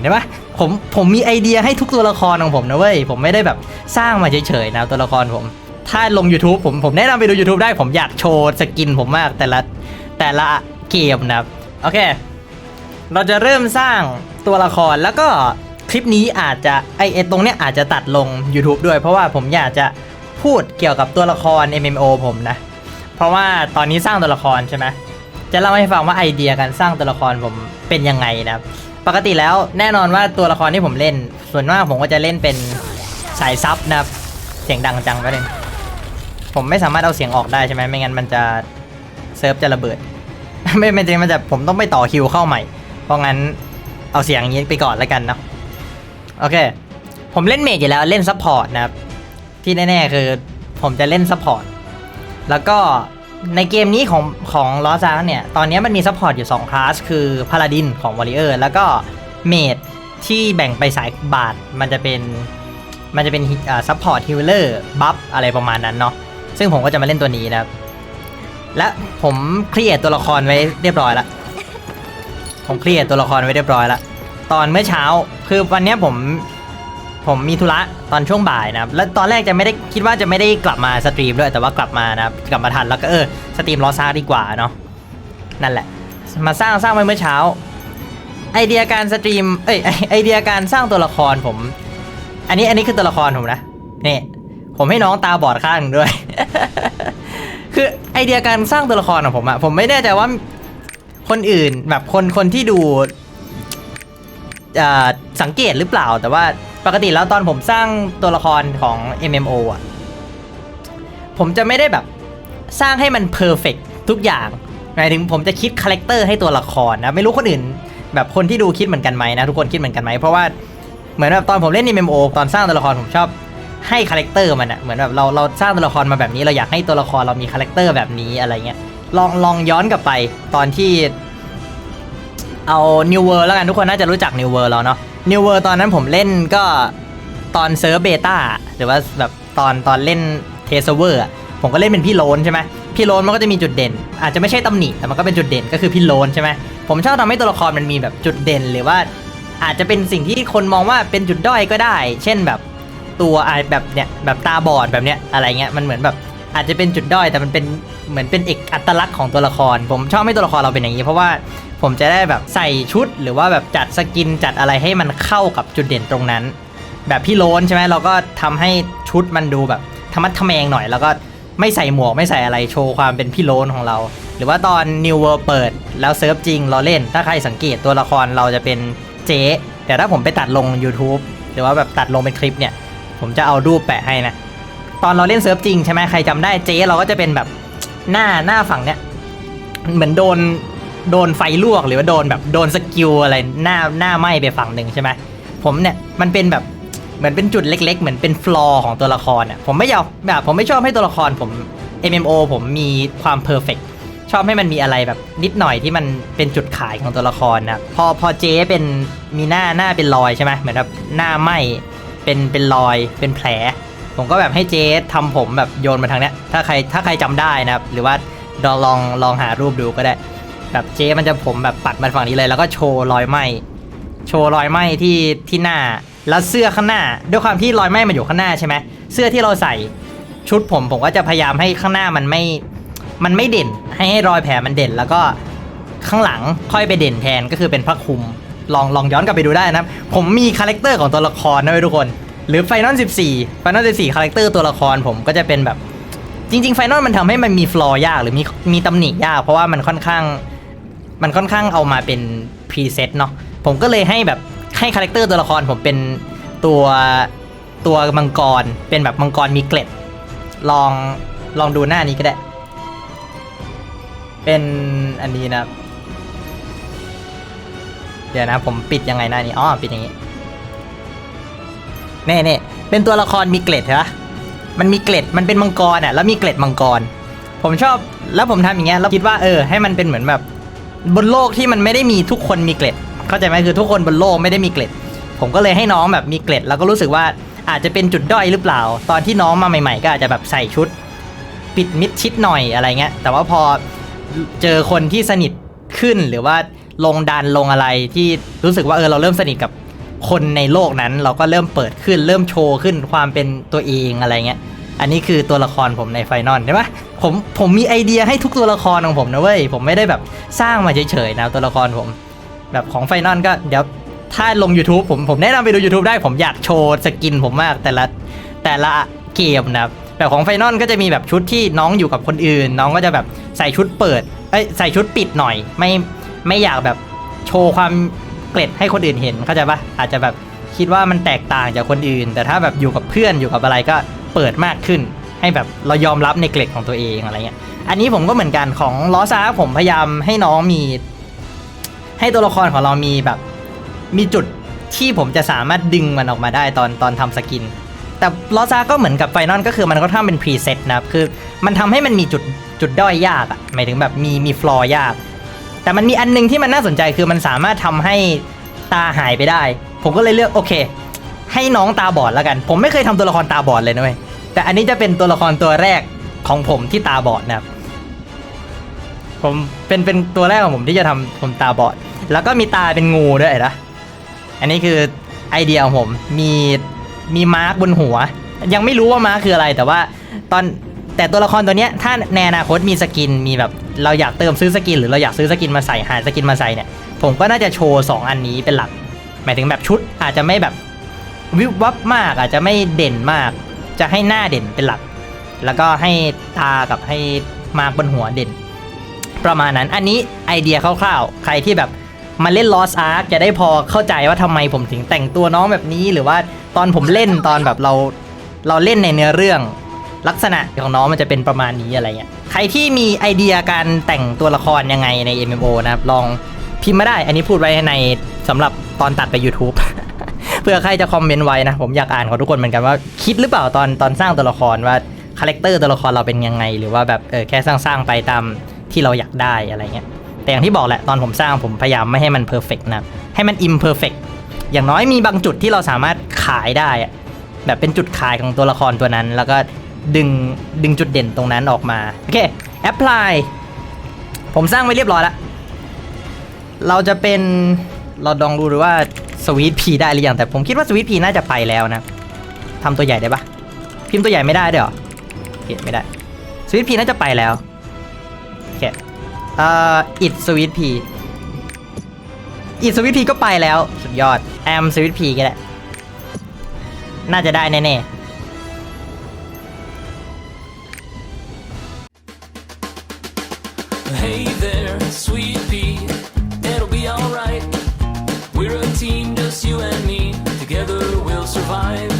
เห็นปะผมผมมีไอเดียให้ทุกตัวละครของผมนะเว้ย ผมไม่ได้แบบสร้างมาเฉยๆนะตัวละครผม ถ้าลง YouTube ผมผมแนะนำไปดู YouTube ได้ผมอยากโชว์สกินผมมากแต่ละแต่ละเกมนะครับ โอเค เราจะเริ่มสร้างตัวละครแล้วก็คลิปนี้อาจจะไอไอตรงเนี้ยอาจจะตัดลง YouTube ด้วย เพราะว่าผมอยากจะพูดเกี่ยวกับตัวละคร MMO ผมนะ เพราะว่าตอนนี้สร้างตัวละครใช่ไหมจะเล่าให้ฟังว่าไอเดียการสร้างตัวละครผมเป็นยังไงนะครับ ปกติแล้วแน่นอนว่าตัวละครที่ผมเล่น ส่วนมากผมก็จะเล่นเป็นสายซับนะครับ เสียงดังจังไปเลยผมไม่สามารถเอาเสียงออกได้ใช่ไหมไม่งั้นมันจะเซิร์ฟจะระเบิด ไม่ไม่จริงมันจะผมต้องไปต่อคิวเข้าใหม่ เพราะงั้นเอาเสียงอย่างนี้ไปก่อนแล้วกันเนาะโอเค ผมเล่นเมจอยู่แล้วเล่นซัพพอร์ตนะครับ ที่แน่ๆคือผมจะเล่นซัพพอร์ตแล้วก็ ในเกมนี้ของของลอซานเนี่ย ตอนนี้มันมีซัพพอร์ตอยู่2คลาสคือพาลาดินของวอริเออร์แล้วก็เมจที่แบ่งไปสายบาทมันจะเป็นมันจะเป็นซัพพอร์ตฮิลเลอร์บัฟอะไรประมาณนั้นเนาะซึ่งผมก็จะมาเล่นตัวนี้นะครับ และผมเครียดตัวละครไว้เรียบร้อยล้วผมเครียดตัวละครไว้เรียบร้อยล้วตอนเมื่อเช้าคือวันนี้ผม ผมมีธุระตอนช่วงบ่ายนะครับ แล้วตอนแรกจะไม่ได้คิดว่าจะไม่ได้กลับมาสตรีมด้วย แต่ว่ากลับมานะครับกลับมาทันแล้วก็เออสตรีมรอซ่าดีกว่าเนาะนั่นแหละ มาสร้างสร้างไว้เมื่อเช้า ไอเดียการสตรีมเอ้ยไอเดียการสร้างตัวละครผม อันนี้อันนี้คือตัวละครผมนะนี่ผมให้น้องตาบอดข้างด้วย คือไอเดียการสร้างตัวละครของผมอะผมไม่แน่ใจว่าคนอื่นแบบคนคนที่ดู สังเกตหรือเปล่า แต่ว่าปกติแล้วตอนผมสร้างตัวละครของ MMO อะ ผมจะไม่ได้แบบสร้างให้มันเพอร์เฟกทุกอย่างหมายถึงผมจะคิดคาแรคเตอร์ให้ตัวละครนะ ไม่รู้คนอื่น แบบคนที่ดูคิดเหมือนกันไหมนะ ทุกคนคิดเหมือนกันไหมเพราะว่าเหมือนแบบตอนผมเล่น MMO ตอนสร้างตัวละครผมชอบให้คาแรคเตอร์มันอะเหมือนแบบเราเราสร้างตัวละครมาแบบนี้เราอยากให้ตัวละครเรามีคาแรคเตอร์แบบนี้อะไรเงี้ยลองลองย้อนกลับไปตอนที่ เอา New World แล้วกันทุกคนน่าจะรู้จัก New World แล้วเนาะ New World ตอนนั้นผมเล่นก็ตอนเซิร์ฟเบต้าหรือว่าแบบตอนตอนเล่นเทสเวอร์ผมก็เล่นเป็นพี่โลนใช่ไหมพี่โลนมันก็จะมีจุดเด่น อาจจะไม่ใช่ตำหนิแต่มันก็เป็นจุดเด่นก็คือพี่โลนใช่ไหมผมชอบทำให้ตัวละครมันมีแบบจุดเด่นหรือว่า อาจจะเป็นสิ่งที่คนมองว่าเป็นจุดด้อยก็ได้ เช่นแบบตัวอะแบบเนี้ยแบบตาบอดแบบเนี้ยอะไรเงี้ยมันเหมือนแบบ อาจจะเป็นจุดด้อยแต่มันเป็นเหมือนเป็นเอกอัตลักษณ์ของตัวละคร ผมชอบให้ตัวละครเราเป็นอย่างนี้ เพราะว่าผมจะได้แบบใส่ชุดหรือว่าแบบจัดสกินจัดอะไรให้มันเข้ากับจุดเด่นตรงนั้น แบบพี่โลนใช่ไหมเราก็ทำให้ชุดมันดูแบบธรรมัดทะแมงหน่อย แล้วก็ไม่ใส่หมวกไม่ใส่อะไรโชว์ความเป็นพี่โลนของเรา หรือว่าตอน New World เปิดแล้วเซิร์ฟจริงเราเล่น ถ้าใครสังเกตตัวละครเราจะเป็นเจ๊แต่ถ้าผมไปตัดลง YouTube หรือว่าแบบตัดลงเป็นคลิปเนี่ย ผมจะเอารูปแปะให้นะ ตอนเราเล่นเซิร์ฟจริงใช่ไหมใครจำได้เจ๊เราก็จะเป็นแบบหน้าหน้าฝั่งเนี้ยเหมือนโดนโดนไฟลวกหรือว่าโดนแบบโดนสกิลอะไรหน้าหน้าไหม้ไปฝั่งหนึ่งใช่ไหมผมเนี่ยมันเป็นแบบเหมือนเป็นจุดเล็ก ๆ เหมือนเป็นฟลอร์ของตัวละครอะผมไม่อยากแบบผมไม่ชอบให้ตัวละครผม MMO ผมมีความเพอร์เฟกชอบให้มันมีอะไรแบบนิดหน่อยที่มันเป็นจุดขายของตัวละครนะพอพอเจ๊เป็นมีหน้าหน้าเป็นรอยใช่ไหมเหมือนแบบหน้าไหม้เป็นเป็นรอยเป็นแผล ผมก็แบบให้เจ๊ทำผมแบบโยนมาทางเนี้ย ถ้าใครถ้าใครจำได้นะครับ หรือว่าลองลองลองหารูปดูก็ได้ แบบเจ๊มันจะผมแบบปัดมาฝั่งนี้เลย แล้วก็โชว์รอยไหมโชว์รอยไหมที่ที่หน้า แล้วเสื้อข้างหน้า ด้วยความที่รอยไหมมันอยู่ข้างหน้าใช่ไหมเสื้อที่เราใส่ชุดผมผมก็จะพยายามให้ข้างหน้ามันไม่มันไม่เด่น ให้ให้รอยแผลมันเด่น แล้วก็ข้างหลังค่อยไปเด่นแทนก็คือเป็นพระคลุมลองลองย้อนกลับไปดูได้นะครับผมมีคาแรคเตอร์ของตัวละครนะเว้ยทุกคน หรือไฟนอล14ไฟนอล14คาแรคเตอร์ตัวละครผมก็จะเป็นแบบ จริงๆไฟนอลมันทำให้มันมีฟลอร์ยากหรือมีมีตำหนิยาก เพราะว่ามันค่อนข้าง มันค่อนข้างเอามาเป็นพรีเซตเนาะผมก็เลยให้แบบให้คาแรคเตอร์ตัวละครผมเป็นตัวตัวมังกรเป็นแบบมังกรมีเกล็ด ลองลองดูหน้านี้ก็ได้ เป็นอันนี้นะ เดี๋ยวนะผมปิดยังไงหน้านี้อ๋อปิดอย่างนี้ เน่เน่เป็นตัวละครมีเกล็ดใช่ปะมันมีเกล็ดมันเป็นมังกรอะแล้วมีเกล็ดมังกร ผมชอบแล้วผมทำอย่างเงี้ยแล้วคิดว่าเออให้มันเป็นเหมือนแบบ บนโลกที่มันไม่ได้มีทุกคนมีเกล็ด เข้าใจไหมคือทุกคนบนโลกไม่ได้มีเกล็ด ผมก็เลยให้น้องแบบมีเกล็ด แล้วก็รู้สึกว่าอาจจะเป็นจุดด้อยหรือเปล่า ตอนที่น้องมาใหม่ ๆ ก็อาจจะแบบใส่ชุด ปิดมิดชิดหน่อยอะไรเงี้ยแต่ว่าพอเจอคนที่สนิทขึ้นหรือว่าลงดันลงอะไรที่รู้สึกว่าเออเราเริ่มสนิทกับ คนในโลกนั้นเราก็เริ่มเปิดขึ้นเริ่มโชว์ขึ้นความเป็นตัวเองอะไรเงี้ยอันนี้คือตัวละครผมในไฟนอลใช่ปะผมผมมีไอเดียให้ทุกตัวละครของผมนะเว้ยผมไม่ได้แบบสร้างมาเฉยๆนะตัวละครผม แบบของไฟนอลก็เดี๋ยวถ้าลง YouTube ผมผมแนะนำไปดู YouTube ได้ผมอยากโชว์สกินผมมากแต่ละแต่ละเกมนะครับแบบของไฟนอลก็จะมีแบบชุดที่น้องอยู่กับคนอื่น น้องก็จะแบบใส่ชุดเปิดเอ้ยใส่ชุดปิดหน่อย ไม่ไม่อยากแบบโชว์ความ เกล็ดให้คนอื่นเห็นเข้าใจปะอาจจะแบบคิดว่ามันแตกต่างจากคนอื่น แต่ถ้าแบบอยู่กับเพื่อนอยู่กับอะไรก็เปิดมากขึ้น ให้แบบเรายอมรับในเกล็ดของตัวเองอะไรเงี้ยอันนี้ผมก็เหมือนกันของลอซาผมพยายามให้น้องมี ให้ตัวละครของเรามีแบบ มีจุดที่ผมจะสามารถดึงมันออกมาได้ตอนตอนทำสกิน แต่ลอซาก็เหมือนกับไฟนอลก็คือมันก็ทำเป็นพรีเซตนะครับคือมันทำให้มันมีจุดจุดด้อยยากอะหมายถึงแบบมีมีฟลอร์ยาก แต่มันมีอันหนึงที่มันน่าสนใจคือมันสามารถทำให้ตาหายไปได้ ผมก็เลยเลือกโอเค ให้น้องตาบอดแล้วกัน ผมไม่เคยทำตัวละครตาบอดเลยนะเว้ยแต่อันนี้จะเป็นตัวละครตัวแรกของผมที่ตาบอดนะครับผมเป็นเป็นตัวแรกของผมที่จะทำผมตาบอด แล้วก็มีตาเป็นงูด้วยนะอันนี้คือไอเดียของผมมีมีมาร์กบนหัว ยังไม่รู้ว่ามาร์กคืออะไรแต่ว่าตอน แต่ตัวละครตัวเนี้ยถ้าในอนาคตมีสกินมีแบบเราอยากเติมซื้อสกิน หรือเราอยากซื้อสกินมาใส่หาสกินมาใส่เนี่ยผมก็น่าจะโชว์สองอันนี้เป็นหลัก หมายถึงแบบชุดอาจจะไม่แบบวิบวับมากอาจจะไม่เด่นมาก จะให้หน้าเด่นเป็นหลัก แล้วก็ให้ตากับให้มากบนหัวเด่น ประมาณนั้นอันนี้ไอเดียคร่าวๆ ใครที่แบบมาเล่น Lost Ark จะได้พอเข้าใจว่าทำไมผมถึงแต่งตัวน้องแบบนี้ หรือว่าตอนผมเล่นตอนแบบเราเราเล่นในเนื้อเรื่อง ลักษณะของน้องมันจะเป็นประมาณนี้อะไรเงี้ยใครที่มีไอเดียการแต่งตัวละครยังไงใน MMO นะครับลองพิมพ์มาได้ อันนี้พูดไว้ในสำหรับตอนตัดไป YouTube เพื่อใครจะคอมเมนต์ไว้นะ ผมอยากอ่านของทุกคนเหมือนกันว่าคิดหรือเปล่าตอนตอนสร้างตัวละครว่าคาแรคเตอร์ตัวละครเราเป็นยังไง หรือว่าแบบเออแค่สร้างสร้างๆไปตามที่เราอยากได้อะไรเงี้ยแต่อย่างที่บอกแหละตอนผมสร้างผมพยายามไม่ให้มันเพอร์เฟกนะให้มันอิมเพอร์เฟกอย่างน้อยมีบางจุดที่เราสามารถขายได้อะแบบเป็นจุดขายของตัวละครตัวนั้น แล้วก็ ดึงดึงจุดเด่นตรงนั้นออกมา โอเคแอปพลายผมสร้างไว้เรียบร้อยแล้ว เราจะเป็นเราลองดูดูว่าสวีทพีได้หรือยังแต่ผมคิดว่าสวีทพีน่าจะไปแล้วนะทำตัวใหญ่ได้ปะพิมพ์ตัวใหญ่ไม่ได้เด้วยเหรอโอเคไม่ได้สวีทพีน่าจะไปแล้วโอเคเอ่ออิดสวีทพีอิดสวีทพีก็ไปแล้ว สุดยอดแอมสวีทพีก็ได้น่าจะได้แน่ๆ Hey there, sweetie. it'll be alright. We're a team, just you and me. Together we'll survive.